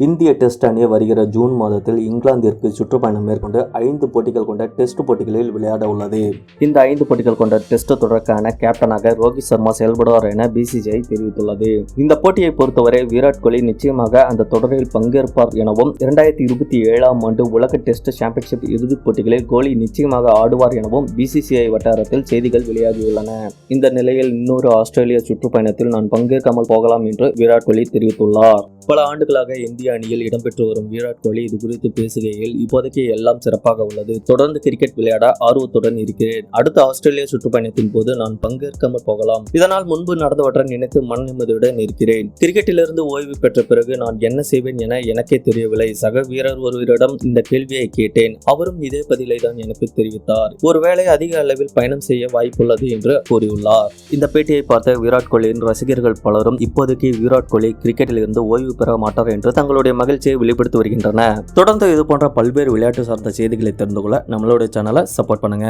இந்திய டெஸ்ட் அணி வருகிற ஜூன் மாதத்தில் இங்கிலாந்திற்கு சுற்றுப்பயணம் மேற்கொண்டு ஐந்து போட்டிகள் கொண்ட டெஸ்ட் போட்டிகளில் விளையாட உள்ளது. இந்த ஐந்து போட்டிகள் கொண்ட டெஸ்ட் தொடருக்கான கேப்டனாக ரோஹித் சர்மா செயல்படுவார் என பிசிசிஐ தெரிவித்துள்ளது. இந்த போட்டியை பொறுத்தவரை விராட் கோலி நிச்சயமாக அந்த தொடரில் பங்கேற்பார் எனவும் இரண்டாயிரத்தி இருபத்தி ஏழாம் ஆண்டு உலக டெஸ்ட் சாம்பியன்ஷிப் இறுதிப் போட்டிகளில் கோலி நிச்சயமாக ஆடுவார் எனவும் பிசிசிஐ வட்டாரத்தில் செய்திகள் வெளியாகியுள்ளன. இந்த நிலையில் இன்னொரு ஆஸ்திரேலிய சுற்றுப்பயணத்தில் நான் பங்கேற்காமல் போகலாம் என்று விராட் கோலி தெரிவித்துள்ளார். பல ஆண்டுகளாக இந்திய அணியில் இடம்பெற்று வரும் விராட் கோலி இது குறித்து பேசுகையில் இப்போதைக்கு எல்லாம் சிறப்பாக உள்ளது. தொடர்ந்து கிரிக்கெட் விளையாட ஆர்வத்துடன் இருக்கிறேன். அடுத்த ஆஸ்திரேலிய சுற்றுப்பயணத்தின் போது நான் பங்கேற்காமல் போகலாம். இதனால் முன்பு நடந்தவற்றை நினைத்து மன நிம்மதியுடன் இருக்கிறேன். கிரிக்கெட்டிலிருந்து ஓய்வு பெற்ற பிறகு நான் என்ன செய்வேன் என எனக்கே தெரியவில்லை. சக வீரர் ஒருவரிடம் இந்த கேள்வியை கேட்டேன். அவரும் இதே பதிலை தான் எனக்கு தெரிவித்தார். ஒருவேளை அதிக அளவில் பயணம் செய்ய வாய்ப்புள்ளது என்று கூறியுள்ளார். இந்த பேட்டியை பார்த்த விராட் கோலியின் ரசிகர்கள் பலரும் இப்போதைக்கு விராட் கோலி கிரிக்கெட்டில் இருந்து ஓய்வு பெற மாட்டார் என்று தங்களுடைய மகிழ்ச்சியை வெளிப்படுத்தி வருகின்றன தொடர்ந்து இது போன்ற பல்வேறு விளையாட்டு சார்ந்த செய்திகளை தெரிந்து கொள்ள நம்மளுடைய சேனலை சப்போர்ட் பண்ணுங்க.